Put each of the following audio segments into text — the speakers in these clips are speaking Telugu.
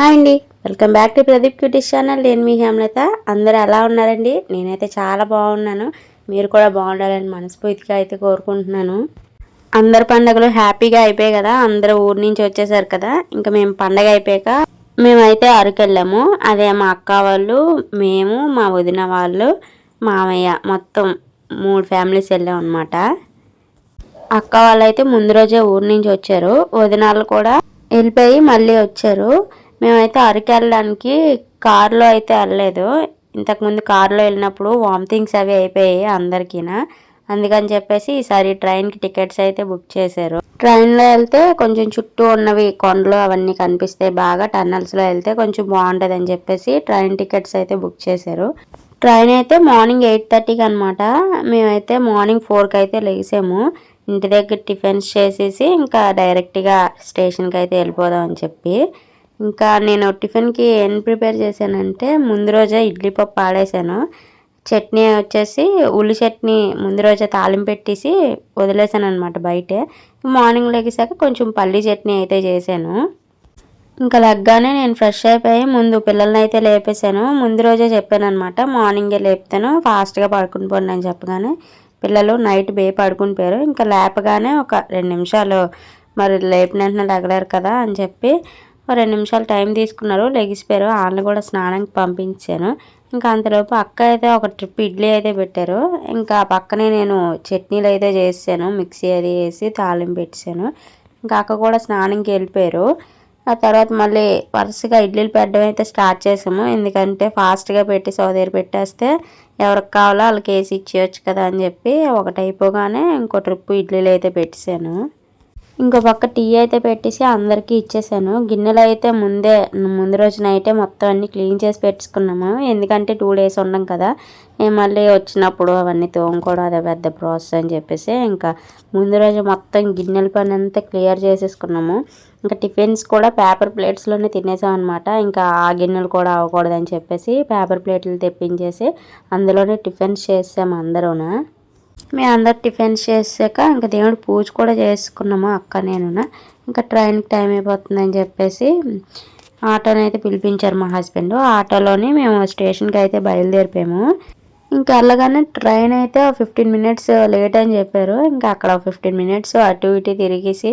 హాయ్ అండి. Welcome back to Pradeep cuties channel. నేను మీ హేమలత. అందరూ ఎలా ఉన్నారండి? నేనైతే చాలా బాగున్నాను. మీరు కూడా బాగుండాలని మనస్ఫూర్తిగా అయితే కోరుకుంటున్నాను. అందరు పండగలు హ్యాపీగా అయిపోయాయి కదా. అందరూ ఊరి నుంచి వచ్చేసారు కదా. ఇంకా మేము పండగ అయిపోయాక మేమైతే అరకెళ్ళాము. అదే మా అక్క వాళ్ళు మేము మా వదిన వాళ్ళు మామయ్య మొత్తం మూడు ఫ్యామిలీస్ వెళ్ళాం అనమాట అక్క వాళ్ళైతే ముందు రోజే ఊరి నుంచి వచ్చారు. వదినాలు కూడా వెళ్ళిపోయి మళ్ళీ వచ్చారు. మేమైతే అరకు వెళ్ళడానికి కారులో అయితే వెళ్ళలేదు. ఇంతకుముందు కారులో వెళ్ళినప్పుడు వామిటింగ్స్ అవి అయిపోయాయి అందరికీనా. అందుకని చెప్పేసి ఈసారి ట్రైన్కి టికెట్స్ అయితే బుక్ చేశారు. ట్రైన్లో వెళ్తే కొంచెం చుట్టూ ఉన్నవి కొండలు అవన్నీ కనిపిస్తాయి బాగా టన్నల్స్లో వెళ్తే కొంచెం బాగుంటుంది అని చెప్పేసి ట్రైన్ టికెట్స్ అయితే బుక్ చేశారు. ట్రైన్ అయితే మార్నింగ్ ఎయిట్ థర్టీకి అనమాట మేమైతే మార్నింగ్ ఫోర్కి అయితే లేసాము. ఇంటి దగ్గర టిఫిన్స్ చేసేసి ఇంకా డైరెక్ట్గా స్టేషన్కి అయితే వెళ్ళిపోదాం అని చెప్పి. ఇంకా నేను టిఫిన్కి ఏం ప్రిపేర్ చేశానంటే ముందు రోజే ఇడ్లీ పప్పు ఆడేసాను చట్నీ వచ్చేసి ఉల్లి చట్నీ ముందు రోజే తాలింపు పెట్టేసి వదిలేసాను అనమాట బయటే. మార్నింగ్ లెగిసాక కొంచెం పల్లీ చట్నీ అయితే చేశాను. ఇంకా లగ్గానే నేను ఫ్రెష్ అయిపోయి ముందు పిల్లల్ని అయితే లేపేశాను. ముందు రోజే చెప్పాను అనమాట మార్నింగే లేపుతాను ఫాస్ట్గా పడుకుని పోండి అని చెప్పగానే పిల్లలు నైట్ బే పడుకుని పోయారు. ఇంకా లేపగానే ఒక రెండు నిమిషాలు మరి లేపిన వెంటనే కదా అని చెప్పి రెండు నిమిషాలు టైం తీసుకున్నారు. లెగిసిపోయారు. వాళ్ళని కూడా స్నానానికి పంపించాను. ఇంకా అంతలోపు అక్క అయితే ఒక ట్రిప్ ఇడ్లీ అయితే పెట్టారు. ఇంకా పక్కనే నేను చట్నీలు అయితే చేసాను మిక్సీ అది వేసి తాలింపు పెట్టాను. ఇంకా అక్క కూడా స్నానంకి వెళ్ళిపోయారు. ఆ తర్వాత మళ్ళీ వరుసగా ఇడ్లీలు పెట్టడం అయితే స్టార్ట్ చేసాము ఎందుకంటే ఫాస్ట్గా పెట్టి సోదేరు పెట్టేస్తే ఎవరికి కావాలో వాళ్ళకి వేసి ఇచ్చేయచ్చు కదా అని చెప్పి ఒకటి అయిపోగానే ఇంకో ట్రిప్ ఇడ్లీలు అయితే పెట్టాను ఇంకో పక్క టీ అయితే పెట్టేసి అందరికీ ఇచ్చేసాను. గిన్నెలు అయితే ముందే ముందు రోజు నైటే మొత్తం అన్ని క్లీన్ చేసి పెట్టుకున్నాము. ఎందుకంటే టూ డేస్ ఉన్నాం కదా. మళ్ళీ వచ్చినప్పుడు అవన్నీ తోముకోవడం అదే పెద్ద ప్రాసెస్ అని చెప్పేసి ఇంకా ముందు రోజు మొత్తం గిన్నెల పని అంతా క్లియర్ చేసేసుకున్నాము. ఇంకా టిఫిన్స్ కూడా పేపర్ ప్లేట్స్లోనే తినేసాం అనమాట ఇంకా ఆ గిన్నెలు కూడా అవ్వకూడదని చెప్పేసి పేపర్ ప్లేట్లు తెప్పించేసి అందులోనే టిఫిన్స్ చేసాము అందరూనా. మేము అందరు టిఫిన్స్ చేసాక ఇంకా దేవుడు పూజ కూడా చేసుకున్నాము అక్క నేను ఇంకా ట్రైన్కి టైం అయిపోతుందని చెప్పేసి ఆటోని అయితే పిలిపించారు మా హస్బెండ్. ఆటోలోని మేము స్టేషన్కి అయితే బయలుదేరిపోయాము. ఇంకా వెళ్ళగానే ట్రైన్ అయితే ఫిఫ్టీన్ మినిట్స్ లేట్ అని చెప్పారు. ఇంకా అక్కడ ఫిఫ్టీన్ మినిట్స్ అటు ఇటు తిరిగేసి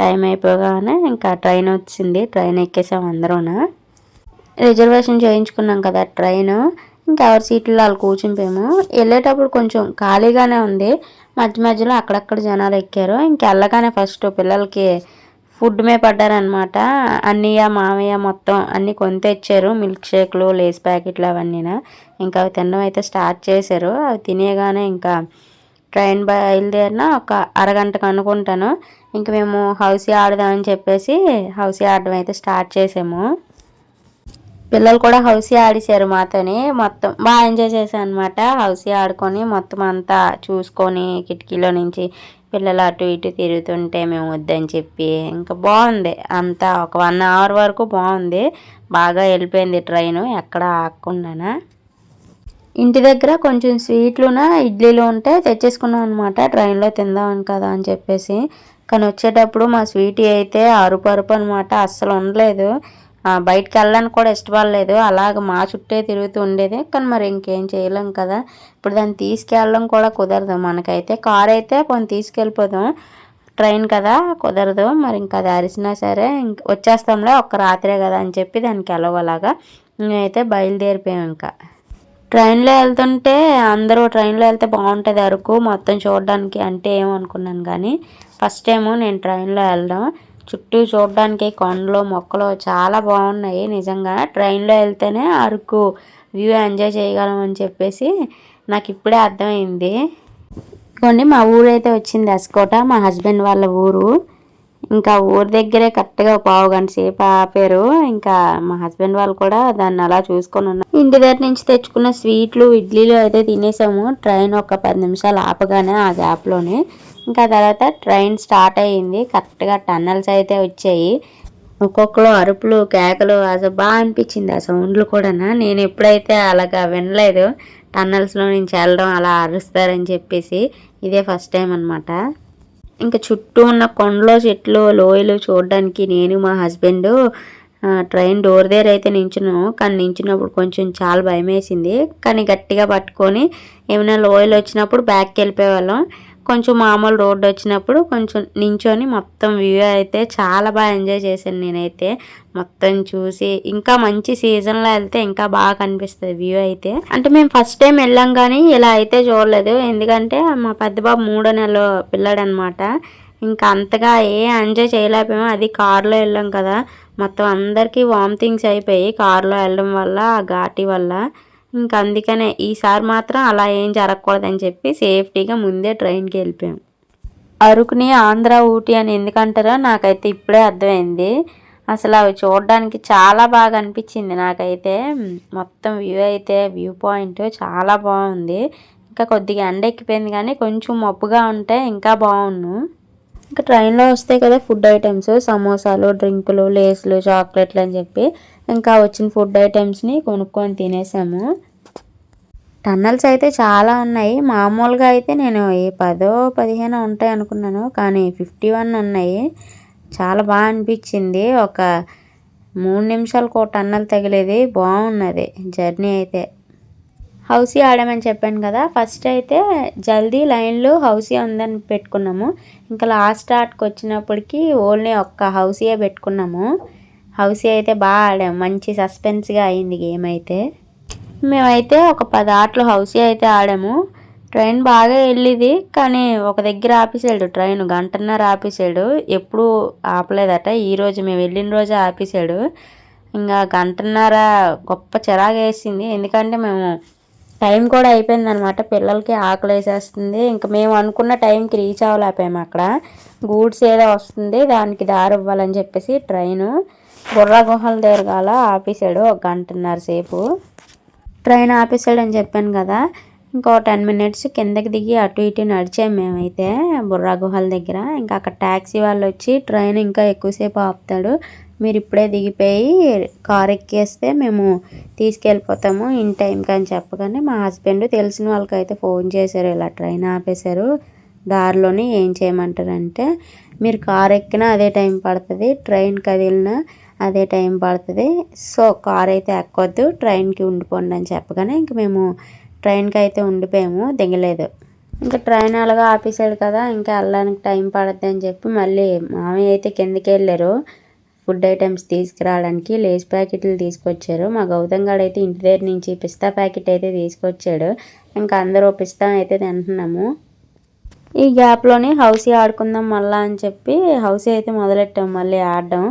టైం అయిపోగానే ఇంకా ట్రైన్ వచ్చింది. ట్రైన్ ఎక్కేసాం అందరూనా. రిజర్వేషన్ చేయించుకున్నాం కదా ట్రైన్. ఇంకా ఎవరి సీట్లో వాళ్ళు కూర్చునిపోయాము వెళ్ళేటప్పుడు కొంచెం ఖాళీగానే ఉంది. మధ్య మధ్యలో అక్కడక్కడ జనాలు ఎక్కారు. ఇంక వెళ్ళగానే ఫస్ట్ పిల్లలకి ఫుడ్ మే పడ్డారనమాట అన్నయ్య మామయ్య మొత్తం అన్నీ కొని తెచ్చారు. మిల్క్ షేక్లు లేస్ ప్యాకెట్లు అవన్నీ ఇంకా అవి తినడం అయితే స్టార్ట్ చేశారు. అవి తినేగానే ఇంకా ట్రైన్ బయలుదేరిన ఒక అరగంటకు అనుకుంటాను ఇంక మేము హౌసీ ఆడదామని చెప్పేసి హౌసీ ఆడడం అయితే స్టార్ట్ చేసాము. పిల్లలు కూడా హౌసీ ఆడేశారు మాతోని. మొత్తం బాగా ఎంజాయ్ చేశాను అనమాట హౌసీ ఆడుకొని మొత్తం అంతా చూసుకొని కిటికీలో నుంచి పిల్లలు అటు ఇటు తిరుగుతుంటే మేము వద్దని చెప్పి ఇంకా బాగుంది. అంతా ఒక వన్ అవర్ వరకు బాగుంది. బాగా వెళ్ళిపోయింది ట్రైన్ ఎక్కడ ఆగకుండానా. ఇంటి దగ్గర కొంచెం స్వీట్లున ఇడ్లీలు ఉంటే తెచ్చేసుకున్నాం అనమాట ట్రైన్లో తిందామని కదా అని చెప్పేసి. కానీ వచ్చేటప్పుడు మా స్వీట్ అయితే అరుపు అరుపు అనమాట అస్సలు ఉండలేదు. బయటకు వెళ్ళడానికి కూడా ఇష్టపడలేదు. అలాగ మా చుట్టే తిరుగుతూ ఉండేది. కానీ మరి ఇంకేం చేయలేం కదా. ఇప్పుడు దాన్ని తీసుకెళ్ళడం కూడా కుదరదు. మనకైతే కార్ అయితే కొన్ని తీసుకెళ్ళిపోదాం. ట్రైన్ కదా కుదరదు. మరి ఇంకా అది అరిసినా సరే ఇంక వచ్చేస్తాంలే ఒక్క రాత్రే కదా అని చెప్పి దానికి వెళ్ళవలాగా నేనైతే బయలుదేరిపోయాం ఇంకా. ట్రైన్లో వెళ్తుంటే అందరూ ట్రైన్లో వెళ్తే బాగుంటుంది అరకు. మొత్తం చూడడానికి అంటే ఏమనుకున్నాను కానీ ఫస్ట్ టైము నేను ట్రైన్లో వెళ్ళడం. చుట్టూ చూడడానికి కొండలు మొక్కలు చాలా బాగున్నాయి. నిజంగా ట్రైన్లో వెళ్తేనే అరకు వ్యూ ఎంజాయ్ చేయగలం అని చెప్పేసి నాకు ఇప్పుడే అర్థమైంది. కొన్ని మా ఊరు అయితే వచ్చింది అసకోట మా హస్బెండ్ వాళ్ళ ఊరు. ఇంకా ఊరి దగ్గరే కరెక్ట్గా పావు గంట సేపు ఆపారు. ఇంకా మా హస్బెండ్ వాళ్ళు కూడా దాన్ని అలా చూసుకొని ఉన్నారు. ఇంటి దగ్గర నుంచి తెచ్చుకున్న స్వీట్లు ఇడ్లీలు అయితే తినేసాము. ట్రైన్ ఒక పది నిమిషాలు ఆపగానే ఆ గ్యాప్లోనే ఇంకా తర్వాత ట్రైన్ స్టార్ట్ అయ్యింది. కరెక్ట్గా టన్నల్స్ అయితే వచ్చాయి. ఒక్కొక్కరు అరుపులు కేకలు అసలు బాగా అనిపించింది. ఆ సౌండ్లు కూడా నేను ఎప్పుడైతే అలాగా వినలేదు టన్నల్స్లో నుంచి వెళ్ళడం అలా అరుస్తారని చెప్పేసి ఇదే ఫస్ట్ టైం అనమాట ఇంకా చుట్టూ ఉన్న కొండలో చెట్లు లోయలు చూడడానికి నేను మా హస్బెండ్ ట్రైన్ డోర్ దగ్గర అయితే నించున్నాము కానీ నించున్నప్పుడు కొంచెం చాలా భయం వేసింది కానీ గట్టిగా పట్టుకొని ఏమైనా లోయలు వచ్చినప్పుడు బ్యాక్కి వెళ్ళిపోయేవాళ్ళం. కొంచెం మామూలు రోడ్డు వచ్చినప్పుడు కొంచెం నించొని మొత్తం వ్యూ అయితే చాలా బాగా ఎంజాయ్ చేశాను నేనైతే. మొత్తం చూసి ఇంకా మంచి సీజన్లో వెళ్తే ఇంకా బాగా కనిపిస్తుంది వ్యూ అయితే. అంటే మేము ఫస్ట్ టైం వెళ్ళాం కానీ ఇలా అయితే చూడలేదు. ఎందుకంటే మా పెద్దబాబు మూడో నెల పిల్లాడనమాట ఇంకా అంతగా ఏ ఎంజాయ్ చేయలేకపోయాము అది కారులో వెళ్ళాం కదా. మొత్తం అందరికీ వామిటింగ్స్ అయిపోయి కారులో వెళ్ళడం వల్ల ఆ ఘాటి వల్ల ఇంకా అందుకనే ఈసారి మాత్రం అలా ఏం జరగకూడదని చెప్పి సేఫ్టీగా ముందే ట్రైన్కి వెళ్ళిపోయాం. అరకుని ఆంధ్ర ఊటీ అని ఎందుకంటారో నాకైతే ఇప్పుడే అర్థమైంది. అసలు అవి చూడడానికి చాలా బాగా అనిపించింది నాకైతే. మొత్తం వ్యూ అయితే వ్యూ పాయింట్ చాలా బాగుంది. ఇంకా కొద్దిగా ఎండ ఎక్కిపోయింది కానీ కొంచెం మబ్బుగా ఉంటే ఇంకా బాగుండు ఇంకా ట్రైన్లో వస్తాయి కదా ఫుడ్ ఐటమ్స్ సమోసాలు డ్రింకులు లేస్లు చాక్లెట్లు అని చెప్పి. ఇంకా వచ్చిన ఫుడ్ ఐటమ్స్ని కొనుక్కొని తినేసాము. టన్నల్స్ అయితే చాలా ఉన్నాయి. మామూలుగా అయితే నేను ఏ పదో పదిహేను ఉంటాయి అనుకున్నాను. కానీ ఫిఫ్టీ వన్ ఉన్నాయి. చాలా బాగా అనిపించింది. ఒక మూడు నిమిషాలకు ఒక టన్నల్ తగిలేది. బాగున్నది. జర్నీ అయితే. హౌసీ ఆడామని చెప్పాను కదా. ఫస్ట్ అయితే జల్దీ లైన్లో హౌసీ ఉందని పెట్టుకున్నాము. ఇంకా లాస్ట్ ఆటకు వచ్చినప్పటికి ఓన్లీ ఒక్క హౌసీయే పెట్టుకున్నాము. హౌసీ అయితే బాగా ఆడాము మంచి సస్పెన్స్గా అయింది గేమ్ అయితే. మేమైతే ఒక పది ఆటలు హౌసీ అయితే ఆడాము. ట్రైన్ బాగా వెళ్ళింది. కానీ ఒక దగ్గర ఆపేసాడు ట్రైన్. గంటన్నర ఆపేసాడు. ఎప్పుడు ఆపలేదట. ఈరోజు మేము వెళ్ళిన రోజే ఆపేసాడు. ఇంకా గంటన్నర గొప్ప చిరాగేసింది వేసింది ఎందుకంటే మేము టైం కూడా అయిపోయింది అనమాట పిల్లలకి ఆకలి వేసేస్తుంది ఇంకా మేము అనుకున్న టైంకి రీచ్ అవ్వలేకపోయాము అక్కడ. గూడ్స్ ఏదో వస్తుంది దానికి దారి ఇవ్వాలని చెప్పేసి ట్రైను. బుర్రా గుహల దగ్గర గాల ఆపేసాడు ఒక గంటన్నర సేపు. ట్రైన్ అని చెప్పాను కదా. ఇంకో టెన్ మినిట్స్ కిందకి దిగి అటు ఇటు నడిచాము మేమైతే బుర్రా గుహల దగ్గర. ఇంకా అక్కడ ట్యాక్సీ వాళ్ళు వచ్చి ట్రైన్ ఇంకా ఎక్కువసేపు ఆపుతాడు. మీరు ఇప్పుడే దిగిపోయి కార్ ఎక్కేస్తే మేము తీసుకెళ్ళిపోతాము ఇన్ టైంకి అని చెప్పగానే మా హస్బెండ్ తెలిసిన వాళ్ళకైతే ఫోన్ చేశారు. ఇలా ట్రైన్ ఆపేశారు. దారిలోనే ఏం చేయమంటారంటే మీరు కార్ ఎక్కినా అదే టైం పడుతుంది ట్రైన్ కదిలినా అదే టైం పడుతుంది సో కార్ అయితే ఎక్కొద్దు ట్రైన్కి ఉండిపోండి అని చెప్పగానే ఇంక మేము ట్రైన్కి అయితే ఉండిపోయాము. దిగలేదు. ఇంకా ట్రైన్ అలాగా ఆపేసాడు కదా ఇంకా వెళ్ళడానికి టైం పడుద్ది అని చెప్పి మళ్ళీ మామయ్య అయితే కిందకి వెళ్ళారు. ఫుడ్ ఐటమ్స్ తీసుకురావడానికి లేస్ ప్యాకెట్లు తీసుకొచ్చారు. మా గౌతమ్ గారు అయితే ఇంటి దగ్గర నుంచి పిస్తా ప్యాకెట్ అయితే తీసుకొచ్చాడు. ఇంకా అందరూ పిస్తా అయితే తింటున్నాము. ఈ గ్యాప్లోనే హౌసీ ఆడుకుందాం మళ్ళా అని చెప్పి హౌసీ అయితే మొదలెట్టాం. మళ్ళీ ఆడడం.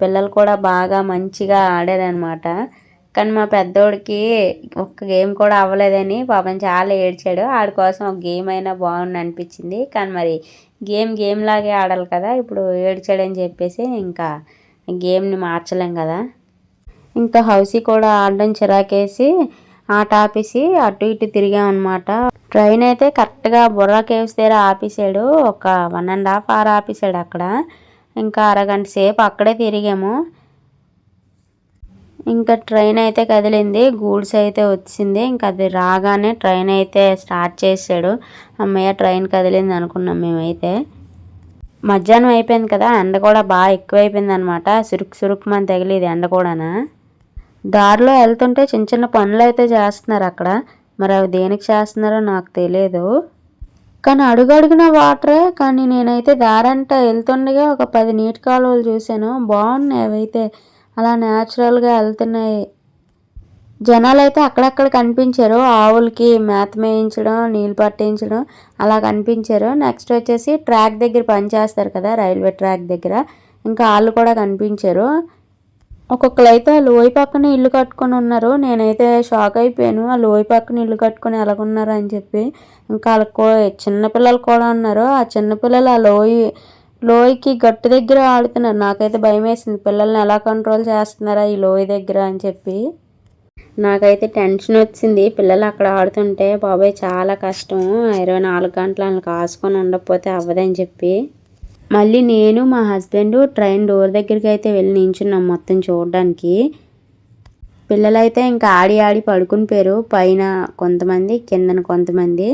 పిల్లలు కూడా బాగా మంచిగా ఆడారనమాట కానీ మా పెద్దోడికి ఒక్క గేమ్ కూడా అవ్వలేదని పాపం చాలా ఏడ్చాడు. ఆడి కోసం ఒక గేమ్ అయినా బాగుంది అనిపించింది. కానీ మరి గేమ్ గేమ్ లాగే ఆడాలి కదా. ఇప్పుడు ఏడ్చాడని చెప్పేసి ఇంకా గేమ్ని మార్చలేం కదా. ఇంకా హౌసీ కూడా ఆడడం చిరాకేసి ఆట ఆపేసి అటు ఇటు తిరిగామన్నమాట ట్రైన్ అయితే కరెక్ట్గా బుర్రా కేవ్స్ దగ్గర ఆపేసాడు. ఒక వన్ అండ్ హాఫ్ అవర్ ఆపేసాడు అక్కడ. ఇంకా అరగంట సేపు అక్కడే తిరిగాము. ఇంకా ట్రైన్ అయితే కదిలింది. గూడ్స్ అయితే వచ్చింది. ఇంకా అది రాగానే ట్రైన్ అయితే స్టార్ట్ చేసాడు. అమ్మయ్య ట్రైన్ కదిలింది అనుకున్నాం మేమైతే. మధ్యాహ్నం అయిపోయింది కదా ఎండ కూడా బాగా ఎక్కువైపోయింది అనమాట సురుకు సురుకు తగిలేది ఎండ కూడానా. దారిలో వెళ్తుంటే చిన్న చిన్న పనులు అయితే చేస్తున్నారు అక్కడ. మరి అవి దేనికి చేస్తున్నారో నాకు తెలియదు కానీ అడుగడుగున వాటరే కానీ నేనైతే దారంట వెళ్తుండగా ఒక పది నీటి కాలువలు చూశాను. బాగున్నాయి అవైతే అలా న్యాచురల్గా వెళ్తున్నాయి. జనాలు అయితే అక్కడక్కడ కనిపించారు. ఆవులకి మేత మేయించడం నీళ్ళు పట్టించడం అలా కనిపించారు. నెక్స్ట్ వచ్చేసి ట్రాక్ దగ్గర పనిచేస్తారు కదా రైల్వే ట్రాక్ దగ్గర. ఇంకా వాళ్ళు కూడా కనిపించారు. ఒక్కొక్కరు అయితే ఆ లోయ పక్కన ఇల్లు కట్టుకొని ఉన్నారు. నేనైతే షాక్ అయిపోయాను. ఆ లోయ పక్కన ఇల్లు కట్టుకొని ఎలాగున్నారు అని చెప్పి. ఇంకా వాళ్ళకు చిన్నపిల్లలు కూడా ఉన్నారు. ఆ చిన్నపిల్లలు ఆ లోయ లోయకి గట్టు దగ్గర ఆడుతున్నారు. నాకైతే భయం వేసింది పిల్లల్ని ఎలా కంట్రోల్ చేస్తున్నారా ఈ లోయ దగ్గర అని చెప్పి. నాకైతే టెన్షన్ వచ్చింది. పిల్లలు అక్కడ ఆడుతుంటే బాబాయ్ చాలా కష్టం. ఇరవై నాలుగు గంటలు వాళ్ళని కాసుకొని ఉండకపోతే అవ్వదని చెప్పి. మళ్ళీ నేను మా హస్బెండ్ ట్రైన్ డోర్ దగ్గరికి అయితే వెళ్ళి నించున్నాం మొత్తం చూడడానికి. పిల్లలైతే ఇంకా ఆడి ఆడి పడుకునిపోయారు పైన కొంతమంది కిందన కొంతమంది.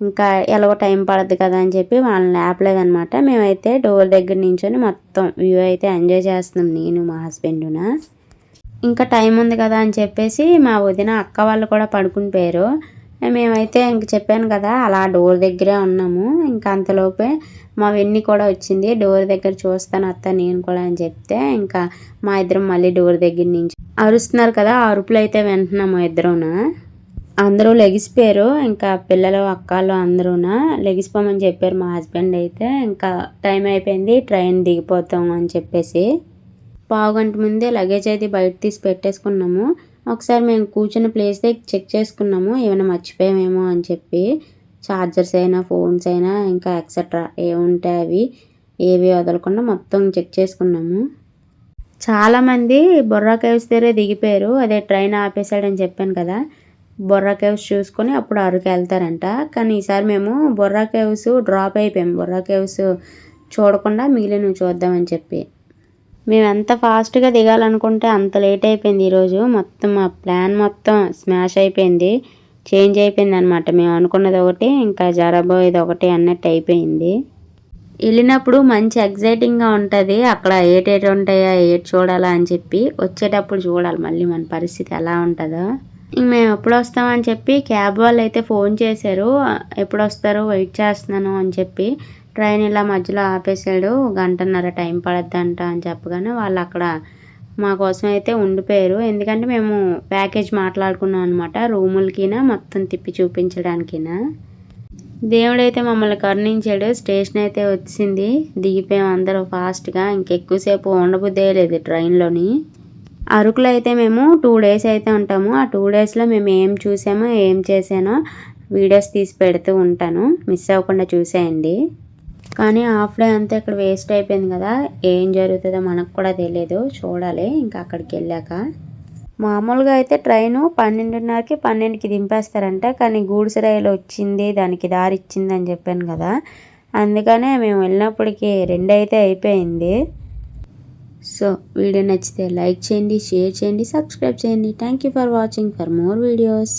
ఇంకా ఎలాగో టైం పడద్దు కదా అని చెప్పి వాళ్ళని లేపలేదనమాట మేమైతే డోర్ దగ్గర నించొని మొత్తం వ్యూ అయితే ఎంజాయ్ చేస్తున్నాం నేను మా హస్బెండున. ఇంకా టైం ఉంది కదా అని చెప్పేసి మా వదిన అక్క వాళ్ళు కూడా పడుకుని పోయారు. మేమైతే ఇంక చెప్పాను కదా అలా డోర్ దగ్గరే ఉన్నాము. ఇంకా అంతలోపే మా వెన్ని కూడా వచ్చింది. డోర్ దగ్గర చూస్తాను అత్త నేను కూడా అని చెప్తే ఇంకా మా ఇద్దరం మళ్ళీ డోర్ దగ్గర నుంచి అరుస్తున్నారు కదా అరుపులు అయితే వింటున్నాము ఇద్దరున? అందరూ లెగిసిపోయారు. ఇంకా పిల్లలు అక్కలు అందరూన? లెగిసిపోమని చెప్పారు మా హస్బెండ్ అయితే. ఇంకా టైం అయిపోయింది ట్రైన్ దిగిపోతాం అని చెప్పేసి పావుగంట ముందే లగేజ్ అయితే బయట తీసి పెట్టేసుకున్నాము. ఒకసారి మేము కూర్చున్న ప్లేస్ దగ్గర చెక్ చేసుకున్నాము. ఏమైనా మర్చిపోయామేమో అని చెప్పి ఛార్జర్స్ అయినా ఫోన్స్ అయినా ఇంకా ఎక్సెట్రా ఏముంటాయి అవి ఏవి వదలకుండా మొత్తం చెక్ చేసుకున్నాము. చాలామంది బొర్రా కేవ్స్ దగ్గరే దిగిపోయారు. అదే ట్రైన్ ఆపేశాడని చెప్పాను కదా. బొర్రా కేవ్స్ చూసుకొని అప్పుడు అరకు వెళ్తారంట. కానీ ఈసారి మేము బొర్రా కేవ్స్ డ్రాప్ అయిపోయాము. బొర్రా కేవ్స్ చూడకుండా మిగిలిన చూద్దామని చెప్పి. మేము ఎంత ఫాస్ట్గా దిగాలనుకుంటే అంత లేట్ అయిపోయింది ఈరోజు. మొత్తం మా ప్లాన్ మొత్తం స్మాష్ అయిపోయింది. చేంజ్ అయిపోయింది అనమాట మేము అనుకున్నది ఒకటి ఇంకా జరబోయేది ఒకటి అన్నట్టు అయిపోయింది. వెళ్ళినప్పుడు మంచి ఎగ్జైటింగ్గా ఉంటుంది. అక్కడ ఏటేటి ఉంటాయా ఏటి చూడాలా అని చెప్పి వచ్చేటప్పుడు చూడాలి మళ్ళీ మన పరిస్థితి ఎలా ఉంటుందో. ఇంక మేము ఎప్పుడు వస్తామని చెప్పి క్యాబ్ వాళ్ళు అయితే ఫోన్ చేశారు. ఎప్పుడు వస్తారో వెయిట్ చేస్తున్నాను అని చెప్పి ట్రైన్ ఇలా మధ్యలో ఆపేశాడు గంటన్నర టైం పడద్దంట అని చెప్పగానే వాళ్ళు అక్కడ మా కోసం అయితే ఉండిపోయారు. ఎందుకంటే మేము ప్యాకేజ్ మాట్లాడుకున్నాం అనమాట రూములకినా మొత్తం తిప్పి చూపించడానికినా. దేవుడైతే మమ్మల్ని కరుణించాడు. స్టేషన్ అయితే వచ్చింది. దిగిపోయాం అందరూ ఫాస్ట్గా. ఇంకెక్కువసేపు ఉండబుద్దే లేదు ట్రైన్లోని. అరకులో అయితే మేము టూ డేస్ అయితే ఉంటాము. ఆ టూ డేస్లో మేము ఏం చూసామో ఏం చేసానో వీడియోస్ తీసి పెడుతూ ఉంటాను. మిస్ అవ్వకుండా చూసేయండి. కానీ హాఫ్ డే అంతా ఇక్కడ వేస్ట్ అయిపోయింది కదా. ఏం జరుగుతుందో మనకు కూడా తెలియదు చూడాలి. ఇంకా అక్కడికి వెళ్ళాక. మామూలుగా అయితే ట్రైను పన్నెండున్నరకి పన్నెండుకి దింపేస్తారంట. కానీ గూడ్స్ రైలు వచ్చింది దానికి దారి ఇచ్చింది అని చెప్పాను కదా. అందుకనే మేము వెళ్ళినప్పటికి రెండు అయితే అయిపోయింది. సో వీడియో నచ్చితే లైక్ చేయండి షేర్ చేయండి సబ్స్క్రైబ్ చేయండి. Thank you for watching for more videos